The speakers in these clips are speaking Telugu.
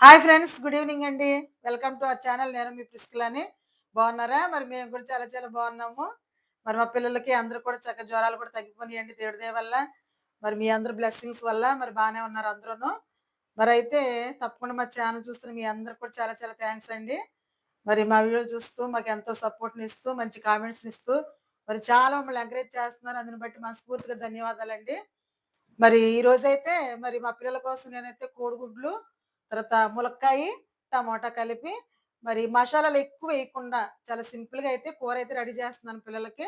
హాయ్ ఫ్రెండ్స్ గుడ్ ఈవినింగ్ అండి. Welcome to our channel. నేను మీ ప్రిస్కిలని. బాగున్నారా? మరి మేము కూడా చాలా చాలా బాగున్నాము. మరి మా పిల్లలకి అందరూ కూడా చక్క జ్వరాలు కూడా తగ్గిపోయాయండి దేవుడి వల్ల. మరి మీ అందరు బ్లెస్సింగ్స్ వల్ల మరి బాగానే ఉన్నారు అందరూ మరి అయితే తప్పకుండా మా ఛానల్ చూస్తున్న మీ అందరు కూడా చాలా చాలా థ్యాంక్స్ అండి. మరి మా వీడియోలు చూస్తూ మాకు ఎంతో సపోర్ట్ని ఇస్తూ మంచి కామెంట్స్ని ఇస్తూ మరి చాలా మమ్మల్ని ఎంకరేజ్ చేస్తున్నారు. అందుని బట్టి మనస్ఫూర్తిగా ధన్యవాదాలండి. మరి ఈ రోజైతే మరి మా పిల్లల కోసం నేనైతే కోడిగుడ్లు తర్వాత ములక్కాయ టమాటా కలిపి మరి మసాలాలు ఎక్కువ వేయకుండా చాలా సింపుల్గా అయితే కూర అయితే రెడీ చేస్తున్నాను పిల్లలకి.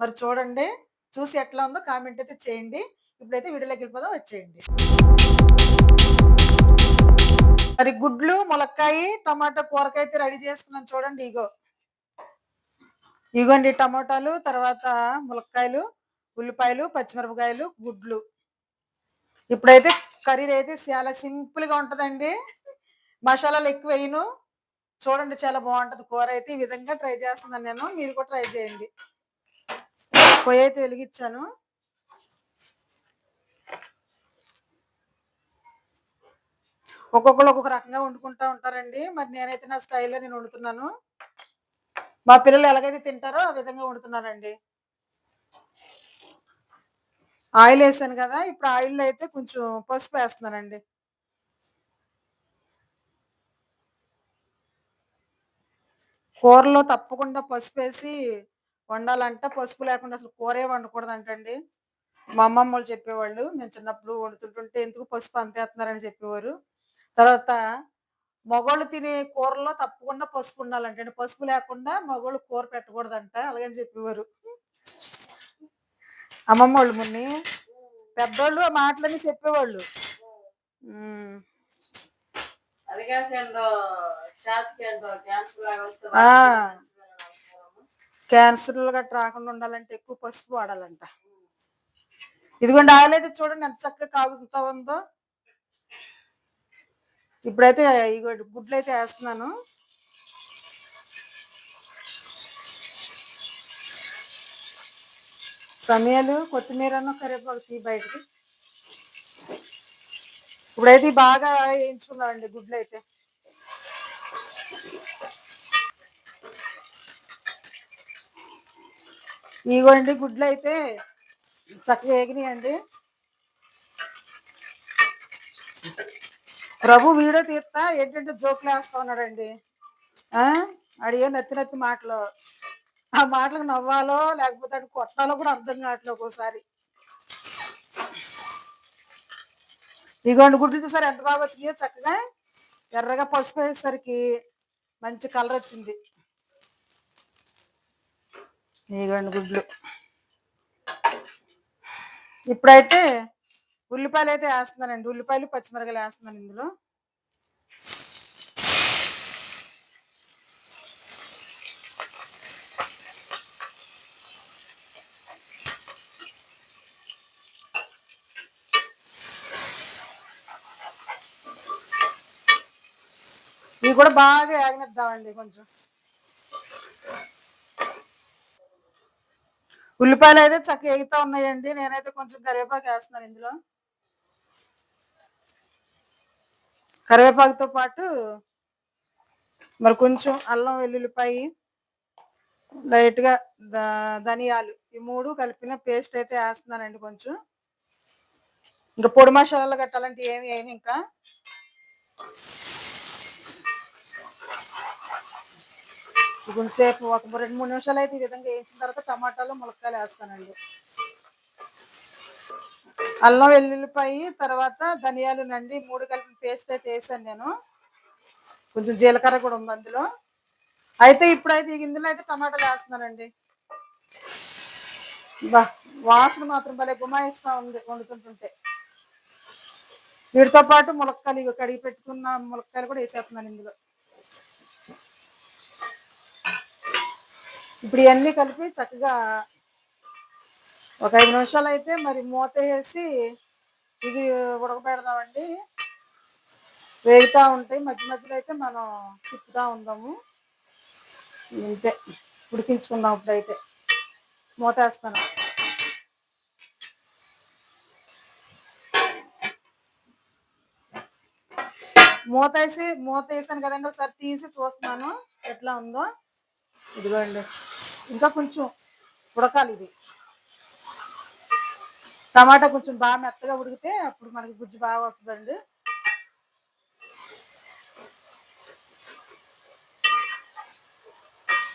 మరి చూడండి చూసి ఎట్లా ఉందో కామెంట్ అయితే చేయండి. ఇప్పుడైతే వీడియోలోకి వెళ్ళిపోదాం వచ్చేయండి. మరి గుడ్లు ములక్కాయ టమాటా కూరకాయ అయితే రెడీ చేసుకున్నాను చూడండి ఇగో. ఇగోండి టమాటాలు తర్వాత ములక్కాయలు ఉల్లిపాయలు పచ్చిమిరపకాయలు గుడ్లు. ఇప్పుడైతే కర్రీ అయితే చాలా సింపుల్గా ఉంటదండి. మసాలాలు ఎక్కువ వేయను. చూడండి చాలా బాగుంటది. కూర అయితే ఈ విధంగా ట్రై చేస్తున్నాను నేను. మీరు కూడా ట్రై చేయండి. పొయ్యి అయితే వెలిగించాను. ఒక్కొక్కరు ఒక్కొక్క రకంగా వండుకుంటా ఉంటారండి. మరి నేనైతే నా స్టైల్లో నేను వండుతున్నాను. మా పిల్లలు ఎలాగైతే తింటారో ఆ విధంగా వండుతున్నానండి ఆయిల్ వేసాను కదా ఇప్పుడు ఆయిల్ అయితే కొంచెం పసుపు వేస్తున్నానండి. కూరలో తప్పకుండా పసుపు వేసి వండాలంట పసుపు లేకుండా అసలు కూరే వండకూడదు అంటండి మా అమ్మమ్మ వాళ్ళు చెప్పేవాళ్ళు మేము చిన్నప్పుడు వండుతుంటుంటే ఎందుకు పసుపు అంతేస్తున్నారని చెప్పేవారు. తర్వాత మగవాళ్ళు తినే కూరలో తప్పకుండా పసుపు ఉండాలంటే పసుపు లేకుండా మగవాళ్ళు కూర పెట్టకూడదంట అలాగని చెప్పేవారు. అమ్మమ్మ వాళ్ళు మున్ని. పెద్దోళ్ళు ఆ మాటలన్నీ చెప్పేవాళ్ళు. ఉమ్. ఆ. క్యాన్సర్ గట్రా రాకుండా ఉండాలంటే ఎక్కువ పసుపు వాడాలంట. ఇదిగోండి ఆయిల్ అయితే చూడండి ఎంత చక్కగా కాగుతా ఉందో. ఇప్పుడైతే ఇగో గుడ్లు అయితే వేస్తున్నాను. సమయాలు కొత్తిమీర కరివేపాకు తీ బయటకి. ఇప్పుడైతే బాగా వేయించుకున్నామండి గుడ్లు అయితే. ఇగోండి గుడ్లు అయితే చక్కగా వేగినాయండి. ప్రభు వీడియో తీస్తా ఏంటంటే జోకులు వేస్తా ఉన్నాడండి. అడిగే నత్తి నత్తి మాటలు. ఆ మాటలకు నవ్వాలో లేకపోతే అటు కొట్టాలో కూడా అర్థం కావట్లేదు ఒక్కోసారి. ఇగోండి గుడ్లు చూసారు? ఎంత బాగా వచ్చినాయో చక్కగా ఎర్రగా పసుపు వేసేసరికి మంచి కలర్ వచ్చింది. ఇగోండి గుడ్లు. ఇప్పుడైతే ఉల్లిపాయలు అయితే వేస్తున్నానండి. ఉల్లిపాయలు పచ్చిమిరకాయలు వేస్తున్నాను ఇందులో. ఇవి కూడా బాగా యాగనిద్దామండి కొంచెం. ఉల్లిపాయలు అయితే చక్కగా ఎగుతా ఉన్నాయండి. నేనైతే కొంచెం కరివేపాకు వేస్తున్నాను ఇందులో. కరివేపాకుతో పాటు మరి కొంచెం అల్లం వెల్లుల్లిపాయ లైట్గా ధనియాలు ఈ మూడు కలిపిన పేస్ట్ అయితే వేస్తున్నానండి కొంచెం. ఇంకా పొడి మసాలాలు కట్టాలంటే ఏమి అయినా ఇంకా. కొంచెంసేపు ఒక రెండు మూడు నిమిషాలు అయితే ఈ విధంగా వేసిన తర్వాత టమాటాలు ములక్కాయలు వేస్తానండి. అల్లం వెల్లుల్లిపాయ తర్వాత ధనియాలు నండి మూడు కలిపిన పేస్ట్ అయితే వేసాను నేను. కొంచెం జీలకర్ర కూడా ఉంది అందులో. అయితే ఇప్పుడైతే ఈ గింజలో అయితే టమాటాలు వేస్తున్నానండి. బా వాసన మాత్రం భలే గుమాయిస్తా ఉంది వండుతుంటుంటే. వీటితో పాటు ములక్కాయలు కడిగి పెట్టుకున్న ములక్కాయలు కూడా వేసేస్తున్నాను ఇందులో. ఇప్పుడు ఇవన్నీ కలిపి చక్కగా ఒక ఐదు నిమిషాలు అయితే మరి మూత వేసి ఇది ఉడకబెడదామండి. వేగుతూ ఉంటాయి. మధ్య మధ్యలో అయితే మనం తిప్పుతూ ఉందాము. ఇంతే. ఉడికించుకుందాం ఇప్పుడైతే మూత వేస్తాను. మూత వేసి మూత వేసాను కదండి. ఒకసారి తీసి చూస్తున్నాను. ఎట్లా ఉందో. ఇదిగోండి. ఇంకా కొంచెం ఉడకాలి ఇది. టమాటా కొంచెం బాగా మెత్తగా ఉడికితే అప్పుడు మనకి గుజ్జు బాగా వస్తుందండి.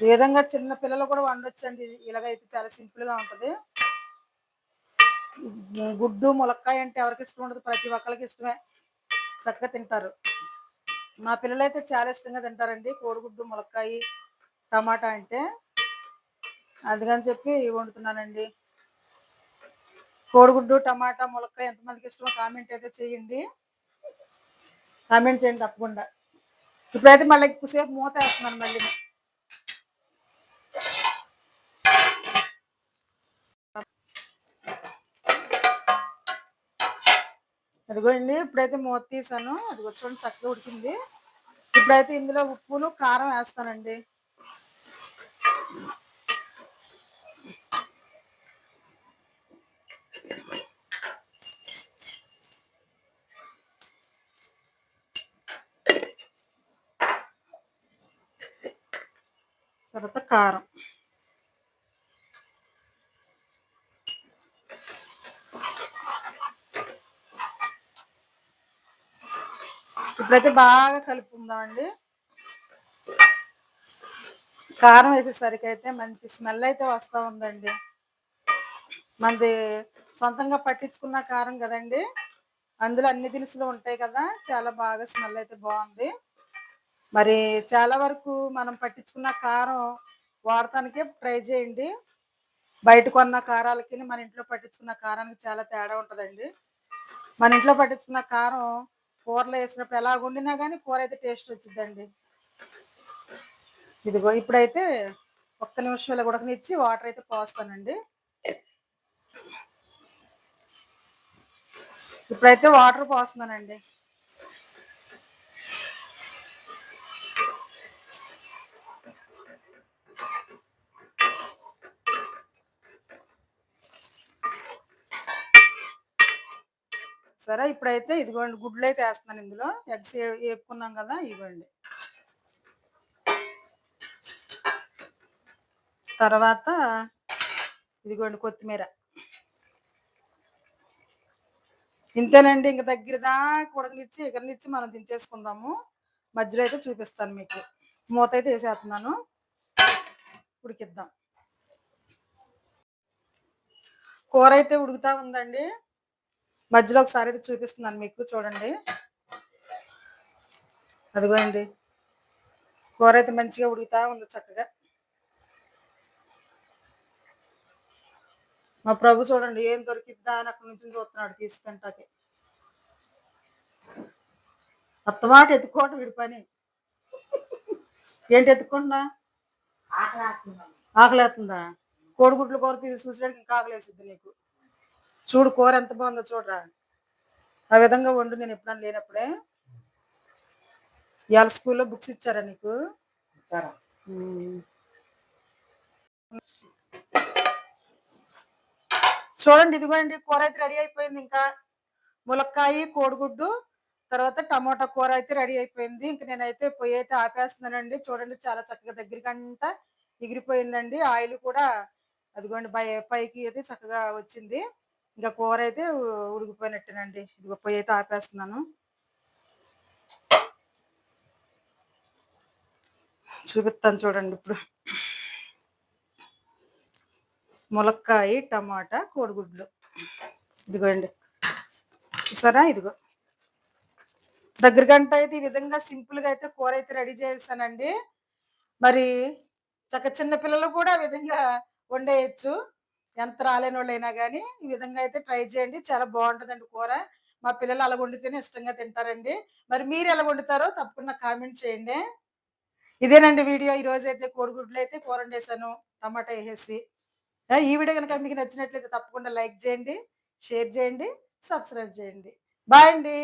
ఈ విధంగా చిన్న పిల్లలు కూడా వండొచ్చండి. ఇలాగైతే చాలా సింపుల్గా ఉంటది. గుడ్డు ములక్కాయ అంటే ఎవరికి ఇష్టం ఉండదు. ప్రతి ఒక్కరికి ఇష్టమే. చక్కగా తింటారు. మా పిల్లలు అయితే చాలా ఇష్టంగా తింటారండి. కోడిగుడ్డు ములక్కాయ టమాటా అంటే. అందుకని చెప్పి వండుతున్నానండి. కోడిగుడ్డు టమాటా ములక్కాయ ఎంతమందికి ఇష్టమో కామెంట్ అయితే చేయండి. కామెంట్ చేయండి తప్పకుండా. ఇప్పుడైతే మళ్ళీ ఎక్కువసేపు మూత వేస్తున్నాను మళ్ళీ. అదిగోండి ఇప్పుడైతే మూత తీసాను. అది చూడండి చక్కగా ఉడికింది. ఇప్పుడైతే ఇందులో ఉప్పులు కారం వేస్తానండి. తర్వాత కారం. ఇప్పుడైతే బాగా కలుపుకుందామండి కారం వేసేసరికి అయితే మంచి స్మెల్ అయితే వస్తూ ఉందండి. మనది సొంతంగా పట్టించుకున్న కారం కదండి. అందులో అన్ని దినుసులు ఉంటాయి కదా చాలా బాగా స్మెల్ అయితే బాగుంది. మరి చాలా వరకు మనం పట్టించుకున్న కారం వాడటానికే ట్రై చేయండి. బయట కొన్న కారాలకి మన ఇంట్లో పట్టించుకున్న కారానికి చాలా తేడా ఉంటుందండి. మన ఇంట్లో పట్టించుకున్న కారం కూరలో వేసినప్పుడు ఎలా వండినా కానీ కూర అయితే టేస్ట్ వచ్చిందండి ఇదిగో ఇప్పుడైతే ఒక్క నిమిషం ఇలా ఉడకనిచ్చి వాటర్ అయితే పోస్తానండి. ఇప్పుడైతే వాటర్ పోస్తున్నానండి. సరే ఇప్పుడైతే ఇదిగోండి గుడ్లు అయితే వేస్తున్నాను ఇందులో. ఎగ్స్ వేపుకున్నాం కదా ఇవ్వండి. తర్వాత ఇదిగోండి కొత్తిమీర. ఇంతేనండి ఇంక దగ్గర దాకా ఉడకనిచ్చి ఎగరనిచ్చి మనం దించేసుకుందాము. మధ్యలో అయితే చూపిస్తాను మీకు. మూత అయితే వేసేస్తున్నాను. ఉడికిద్దాం. కూర అయితే ఉడుకుతా ఉందండి. మధ్యలో ఒకసారి అయితే చూపిస్తున్నాను మీకు చూడండి. అదిగోండి. కూర అయితే మంచిగా ఉడుకుతా ఉంది చక్కగా. మా ప్రభు చూడండి ఏం దొరికిద్దా అని అక్కడి నుంచి చూస్తున్నాడు తీసుకుంటాకి. అత్తమాట ఎత్తుకోవటం వీడి పని. ఏంటి ఎత్తుకుంటున్నా? ఆకలేస్తుందా? కోడిగుడ్ల కూర తీసి చూసేటానికి ఇంకా ఆకలేసిద్ది నీకు. చూడు కూర ఎంత బాగుందో చూడరా. ఆ విధంగా వండు నేను ఎప్పుడన్నా లేనప్పుడే. ఇవాళ స్కూల్లో బుక్స్ ఇచ్చారా నీకు. చూడండి ఇదిగోండి కూర అయితే రెడీ అయిపోయింది ఇంకా. ములక్కాయ కోడిగుడ్డు తర్వాత టమాటా కూర అయితే రెడీ అయిపోయింది. ఇంక నేనైతే పొయ్యి అయితే ఆపేస్తున్నానండి. చూడండి చాలా చక్కగా దగ్గరికంట ఎగిరిపోయిందండి. ఆయిల్ కూడా అదిగోండి పైకి అయితే చక్కగా వచ్చింది. ఇంకా కూర అయితే ఉడికిపోయినట్టేనండి. ఇదిగో పొయ్యి అయితే ఆపేస్తున్నాను. చూపిస్తాను చూడండి ఇప్పుడు. ములక్కాయ టమాటా కోడిగుడ్లు. ఇదిగోండి. సరే ఇదిగో. దగ్గర గంట అయితే ఈ విధంగా సింపుల్గా అయితే కూర అయితే రెడీ చేస్తానండి మరి చక్క చిన్న పిల్లలు కూడా విధంగా వండేయచ్చు. ఎంత రాలేని వాళ్ళైనా కానీ ఈ విధంగా అయితే ట్రై చేయండి. చాలా బాగుంటుందండి కూర. మా పిల్లలు అలా వండితేనే ఇష్టంగా తింటారండి. మరి మీరు ఎలా వండుతారో తప్పకుండా కామెంట్ చేయండి. ఇదేనండి వీడియో. ఈ రోజు అయితే కోడిగుడ్లు అయితే కూర వండేసాను టమాటా వేసేసి. ఈ వీడియో కనుక మీకు నచ్చినట్లయితే తప్పకుండా లైక్ చేయండి షేర్ చేయండి సబ్స్క్రైబ్ చేయండి. బాయ్ అండి.